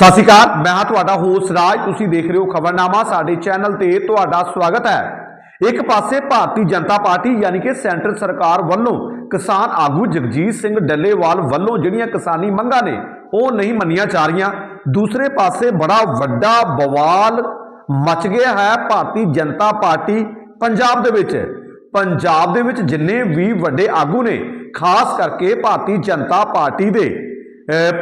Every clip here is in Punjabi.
ਸਤਿ ਸ਼੍ਰੀ ਅਕਾਲ, ਮੈਂ ਹਾਂ ਤੁਹਾਡਾ ਹੋਸਟ ਰਾਜ, ਤੁਸੀਂ ਦੇਖ ਰਹੇ ਹੋ ਖਬਰਨਾਮਾ, ਸਾਡੇ ਚੈਨਲ ਤੇ ਤੁਹਾਡਾ ਸਵਾਗਤ ਹੈ। ਇੱਕ ਪਾਸੇ ਭਾਰਤੀ ਜਨਤਾ ਪਾਰਟੀ, ਯਾਨੀ ਕਿ ਸੈਂਟਰ ਸਰਕਾਰ ਵੱਲੋਂ ਕਿਸਾਨ ਆਗੂ ਜਗਜੀਤ ਸਿੰਘ ਡੱਲੇਵਾਲ ਵੱਲੋਂ ਜਿਹੜੀਆਂ ਕਿਸਾਨੀ ਮੰਗਾਂ ਨੇ, ਉਹ ਨਹੀਂ ਮੰਨੀਆਂ ਜਾ ਰਹੀਆਂ। ਦੂਸਰੇ ਪਾਸੇ ਬੜਾ ਵੱਡਾ ਬਵਾਲ ਮਚ ਗਿਆ ਹੈ ਭਾਰਤੀ ਜਨਤਾ ਪਾਰਟੀ ਪੰਜਾਬ ਦੇ ਵਿੱਚ। ਪੰਜਾਬ ਦੇ ਵਿੱਚ ਜਿੰਨੇ ਵੀ ਵੱਡੇ ਆਗੂ ਨੇ, ਖਾਸ ਕਰਕੇ ਭਾਰਤੀ ਜਨਤਾ ਪਾਰਟੀ ਦੇ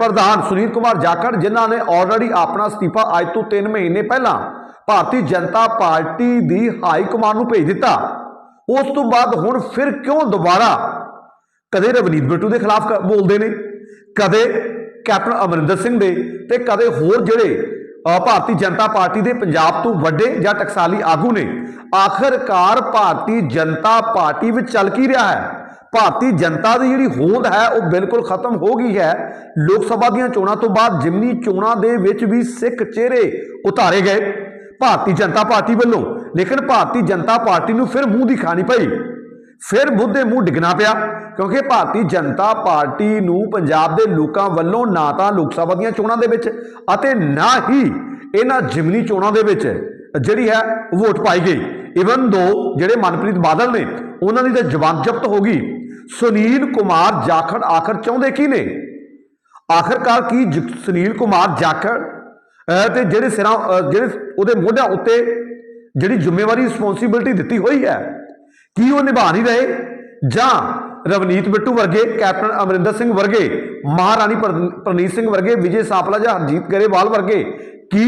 ਪ੍ਰਧਾਨ ਸੁਨੀਲ ਕੁਮਾਰ ਜਾਖੜ, ਜਿਨ੍ਹਾਂ ਨੇ ਆਲਰੇਡੀ ਆਪਣਾ ਅਸਤੀਫਾ ਅੱਜ ਤੋਂ 3 ਮਹੀਨੇ ਪਹਿਲਾਂ ਭਾਰਤੀ ਜਨਤਾ ਪਾਰਟੀ ਦੀ ਹਾਈ ਕਮਾਂਡ ਨੂੰ ਭੇਜ ਦਿੱਤਾ। ਉਸ ਤੋਂ ਬਾਅਦ ਹੁਣ ਫਿਰ ਕਿਉਂ ਦੁਬਾਰਾ ਕਦੇ ਰਵਨੀਤ ਬਿੱਟੂ ਦੇ ਖਿਲਾਫ ਕ- ਬੋਲਦੇ ਨੇ, ਕਦੇ ਕੈਪਟਨ ਅਮਰਿੰਦਰ ਸਿੰਘ ਦੇ ਤੇ ਕਦੇ ਹੋਰ ਜਿਹੜੇ ਭਾਰਤੀ ਜਨਤਾ ਪਾਰਟੀ ਦੇ ਪੰਜਾਬ ਤੋਂ ਵੱਡੇ ਜਾਂ ਟਕਸਾਲੀ ਆਗੂ ਨੇ। ਆਖਰਕਾਰ ਭਾਰਤੀ ਜਨਤਾ ਪਾਰਟੀ ਵਿੱਚ ਚੱਲ ਕੀ ਰਿਹਾ ਹੈ? ਭਾਰਤੀ ਜਨਤਾ ਦੀ ਜਿਹੜੀ ਹੋਂਦ ਹੈ, ਉਹ ਬਿਲਕੁਲ ਖਤਮ ਹੋ ਗਈ ਹੈ। ਲੋਕ ਸਭਾ ਦੀਆਂ ਚੋਣਾਂ ਤੋਂ ਬਾਅਦ ਜਿਮਨੀ ਚੋਣਾਂ ਦੇ ਵਿੱਚ ਵੀ ਸਿੱਖ ਚਿਹਰੇ ਉਤਾਰੇ ਗਏ, ਭਾਰਤੀ ਜਨਤਾ ਪਾਰਟੀ ਵੱਲੋਂ। ਲੇਕਿਨ ਭਾਰਤੀ ਜਨਤਾ ਪਾਰਟੀ ਨੂੰ ਫਿਰ ਮੂੰਹ ਦੀ ਖਾਣੀ ਪਈ। ਫਿਰ ਮੁੱਦੇ ਮੂੰਹ ਡਿੱਗਣਾ ਪਿਆ, ਕਿਉਂਕਿ ਭਾਰਤੀ ਜਨਤਾ ਪਾਰਟੀ ਨੂੰ ਪੰਜਾਬ ਦੇ ਲੋਕਾਂ ਵੱਲੋਂ ਨਾ ਤਾਂ ਲੋਕ ਸਭਾ ਦੀਆਂ ਚੋਣਾਂ ਦੇ ਵਿੱਚ ਅਤੇ ਨਾ ਹੀ ਇਹਨਾਂ ਜਿਮਨੀ ਚੋਣਾਂ ਦੇ ਵਿੱਚ ਜਿਹੜੀ ਹੈ, ਵੋਟ ਪਾਈ ਗਈ। ਇਵਨ ਦੋ ਜਿਹੜੇ ਮਨਪ੍ਰੀਤ ਬਾਦਲ ਨੇ, ਉਹਨਾਂ ਦੀ ਤਾਂ ਜ਼ਬਾਨ ਜ਼ਬਤ ਹੋ ਗਈ। ਸੁਨੀਲ ਕੁਮਾਰ ਜਾਖੜ ਆਖਰ ਚਾਹੁੰਦੇ ਕੀ ਨੇ? ਆਖਰਕਾਰ ਕੀ ਜ- ਸੁਨੀਲ ਕੁਮਾਰ ਜਾਖੜ ਅਹ ਤੇ ਜਿਹੜੇ ਸਿਰਾਂ ਜਿਹੜੇ ਉਹਦੇ ਮੋਢਿਆਂ ਉੱਤੇ ਜਿਹੜੀ ਜ਼ਿੰਮੇਵਾਰੀ ਰਿਸਪੌਂਸਿਬਿਲਟੀ ਦਿੱਤੀ ਹੋਈ ਹੈ, ਕੀ ਉਹ ਨਿਭਾ ਨਹੀਂ ਰਹੇ? ਜਾਂ ਰਵਨੀਤ ਬਿੱਟੂ ਵਰਗੇ, ਕੈਪਟਨ ਅਮਰਿੰਦਰ ਸਿੰਘ ਵਰਗੇ, ਮਹਾਰਾਣੀ ਪ੍ਰਨੀਤ ਸਿੰਘ ਵਰਗੇ, ਵਿਜੇ ਸਾਪਲਾ ਜਾਂ ਹਰਜੀਤ ਗਰੇਵਾਲ ਵਰਗੇ, ਕੀ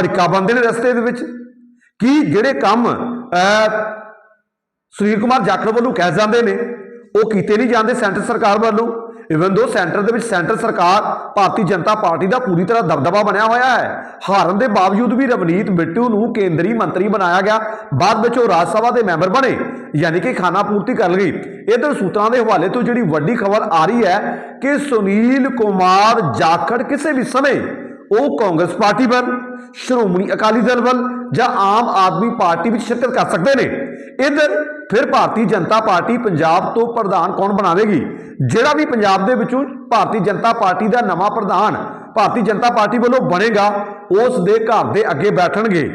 ਅੜਕਾ ਬੰਦੇ ਨੇ ਰਸਤੇ ਦੇ ਵਿੱਚ? ਕੀ ਜਿਹੜੇ ਕੰਮ ਸੁਨੀਲ ਕੁਮਾਰ ਜਾਖੜ ਵੱਲੋਂ ਕਹਿ ਜਾਂਦੇ ਨੇ? ਉਹ ਕੀਤੇ ਨਹੀਂ ਜਾਂਦੇ ਸੈਂਟਰ ਸਰਕਾਰ ਵੱਲੋਂ। ਇਵਨ ਦੋ ਸੈਂਟਰ ਦੇ ਵਿੱਚ ਸੈਂਟਰ ਸਰਕਾਰ ਭਾਰਤੀ ਜਨਤਾ ਪਾਰਟੀ ਦਾ ਪੂਰੀ ਤਰ੍ਹਾਂ ਦਬਦਬਾ ਬਣਿਆ ਹੋਇਆ ਹੈ, ਹਾਰਨ ਦੇ ਬਾਵਜੂਦ ਵੀ ਰਵਨੀਤ ਬਿੱਟੂ ਨੂੰ ਕੇਂਦਰੀ ਮੰਤਰੀ ਬਣਾਇਆ ਗਿਆ, ਬਾਅਦ ਵਿੱਚ ਉਹ ਰਾਜ ਸਭਾ ਦੇ ਮੈਂਬਰ ਬਣੇ, ਯਾਨੀ ਕਿ ਖਾਨਾ ਪੂਰਤੀ ਕਰ ਲਈ। ਇਧਰ ਸੂਤਰਾਂ ਦੇ ਹਵਾਲੇ ਤੋਂ ਜਿਹੜੀ ਵੱਡੀ ਖਬਰ ਆ ਰਹੀ ਹੈ ਕਿ ਸੁਨੀਲ ਕੁਮਾਰ ਜਾਖੜ ਕਿਸੇ ਵੀ ਸਮੇਂ ਉਹ ਕਾਂਗਰਸ ਪਾਰਟੀ ਵੱਲ ਸ਼੍ਰੋਮਣੀ ਅਕਾਲੀ ਦਲ ਵੱਲ ਜਾਂ ਆਮ ਆਦਮੀ ਪਾਰਟੀ ਵਿੱਚ ਸ਼ਿਰਕਤ ਕਰ ਸਕਦੇ ਨੇ। ਇਧਰ ਫਿਰ ਭਾਰਤੀ ਜਨਤਾ ਪਾਰਟੀ ਪੰਜਾਬ ਤੋਂ ਪ੍ਰਧਾਨ ਕੌਣ ਬਣਾਵੇਗੀ? ਜਿਹੜਾ ਵੀ ਪੰਜਾਬ ਦੇ ਵਿੱਚੋਂ ਭਾਰਤੀ ਜਨਤਾ ਪਾਰਟੀ ਦਾ ਨਵਾਂ ਪ੍ਰਧਾਨ ਭਾਰਤੀ ਜਨਤਾ ਪਾਰਟੀ ਵੱਲੋਂ ਬਣੇਗਾ, ਉਸ ਦੇ ਘਰ ਦੇ ਅੱਗੇ ਬੈਠਣਗੇ।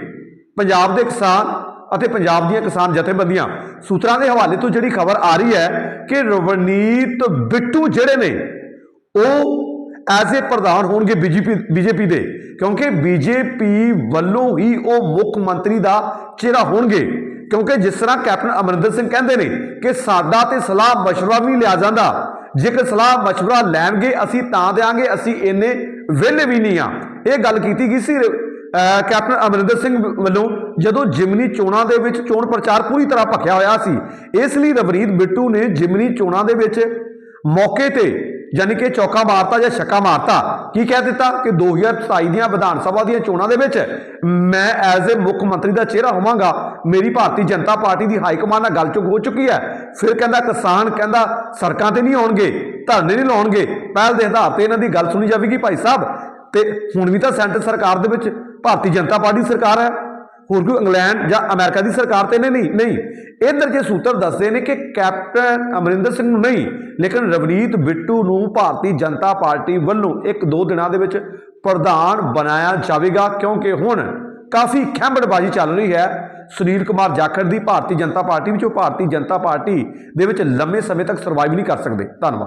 ਪੰਜਾਬ ਦੇ ਕਿਸਾਨ ਅਤੇ ਪੰਜਾਬ ਦੀਆਂ ਕਿਸਾਨ ਜਥੇਬੰਦੀਆਂ। ਸੂਤਰਾਂ ਦੇ ਹਵਾਲੇ ਤੋਂ ਜਿਹੜੀ ਖਬਰ ਆ ਰਹੀ ਹੈ ਕਿ ਰਵਨੀਤ ਬਿੱਟੂ ਜਿਹੜੇ ਨੇ, ਉਹ ਐਜ਼ ਏ ਪ੍ਰਧਾਨ ਹੋਣਗੇ ਬੀਜੇਪੀ ਬੀਜੇਪੀ ਦੇ। ਕਿਉਂਕਿ ਬੀਜੇਪੀ ਵੱਲੋਂ ਹੀ ਉਹ ਮੁੱਖ ਮੰਤਰੀ ਦਾ ਚਿਹਰਾ ਹੋਣਗੇ ਕਿਉਂਕਿ ਜਿਸ ਤਰ੍ਹਾਂ ਕੈਪਟਨ ਅਮਰਿੰਦਰ ਸਿੰਘ ਕਹਿੰਦੇ ਨੇ ਕਿ ਸਾਡਾ ਤੇ ਸਲਾਹ مشورہ ਵੀ ਲਿਆ ਜਾਂਦਾ ਜੇਕਰ ਸਲਾਹ مشورہ ਲੈਣਗੇ ਅਸੀਂ ਤਾਂ ਦੇਾਂਗੇ ਅਸੀਂ ਇੰਨੇ ਵਿਹਲੇ ਵੀ ਨਹੀਂ ਆ ਇਹ ਗੱਲ ਕੀਤੀ ਗਈ ਸੀ ਅਹ ਕੈਪਟਨ ਅਮਰਿੰਦਰ ਸਿੰਘ ਵੱਲੋਂ ਜਦੋਂ ਜਿਮਨੀ ਚੋਣਾਂ ਦੇ ਵਿੱਚ ਚੋਣ ਪ੍ਰਚਾਰ ਪੂਰੀ ਤਰ੍ਹਾਂ ਭਖਿਆ ਹੋਇਆ ਸੀ ਇਸ ਲਈ ਰਵਨੀਤ ਬਿੱਟੂ ਨੇ ਜਿਮਨੀ ਚੋਣਾਂ ਦੇ ਵਿੱਚ ਮੌਕੇ ਤੇ ਯਾਨੀ ਕਿ ਚੌਕਾ ਮਾਰਤਾ ਜਾਂ ਛੱਕਾ ਮਾਰਤਾ, ਕੀ ਕਹਿ ਦਿੱਤਾ ਕਿ 2027 ਦੀਆਂ ਵਿਧਾਨ ਸਭਾ ਦੀਆਂ ਚੋਣਾਂ ਦੇ ਵਿੱਚ ਮੈਂ ਐਜ਼ ਅ ਮੁੱਖ ਮੰਤਰੀ ਦਾ ਚਿਹਰਾ ਹੋਵਾਂਗਾ, ਮੇਰੀ ਭਾਰਤੀ ਜਨਤਾ ਪਾਰਟੀ ਦੀ ਹਾਈ ਕਮਾਂਡ ਨਾਲ ਗੱਲ ਚੁੱਕ ਹੋ ਚੁੱਕੀ ਹੈ। ਫਿਰ ਕਹਿੰਦਾ ਕਿਸਾਨ ਕਹਿੰਦਾ ਸੜਕਾਂ ਤੇ ਨਹੀਂ ਆਉਣਗੇ, ਧਰਨੇ ਨਹੀਂ ਲਾਉਣਗੇ। ਪਹਿਲ ਦੇ ਆਧਾਰ ਤੇ ਇਹਨਾਂ ਦੀ ਗੱਲ ਸੁਣੀ ਜਾਵੇਗੀ ਭਾਈ ਸਾਹਿਬ। ਤੇ ਹੁਣ ਵੀ ਤਾਂ ਸੈਂਟਰ ਸਰਕਾਰ ਦੇ ਵਿੱਚ ਭਾਰਤੀ ਜਨਤਾ ਪਾਰਟੀ ਸਰਕਾਰ ਹੈ। ਹੋਰ ਕੋਈ ਇੰਗਲੈਂਡ ਜਾਂ ਅਮਰੀਕਾ ਦੀ ਸਰਕਾਰ ਤੇ ਨੇ ਨਹੀਂ ਨਹੀਂ। ਇਧਰ ਜੇ ਸੂਤਰ ਦੱਸਦੇ ਨੇ ਕਿ ਕੈਪਟਨ ਅਮਰਿੰਦਰ ਸਿੰਘ ਨੂੰ ਨਹੀਂ, ਲੇਕਿਨ ਰਵਨੀਤ ਬਿੱਟੂ ਨੂੰ ਭਾਰਤੀ ਜਨਤਾ ਪਾਰਟੀ ਵੱਲੋਂ ਇੱਕ ਦੋ ਦਿਨਾਂ ਦੇ ਵਿੱਚ ਪ੍ਰਧਾਨ ਬਣਾਇਆ ਜਾਵੇਗਾ, ਕਿਉਂਕਿ ਹੁਣ ਕਾਫੀ ਖੈਂਬੜਬਾਜ਼ੀ ਚੱਲ ਰਹੀ ਹੈ। ਸੁਨੀਲ ਕੁਮਾਰ ਜਾਖੜ ਦੀ ਭਾਰਤੀ ਜਨਤਾ ਪਾਰਟੀ ਵਿੱਚ ਉਹ ਭਾਰਤੀ ਜਨਤਾ ਪਾਰਟੀ ਦੇ ਵਿੱਚ ਲੰਮੇ ਸਮੇਂ ਤੱਕ ਸਰਵਾਈਵ ਨਹੀਂ ਕਰ ਸਕਦੇ। ਧੰਨਵਾਦ।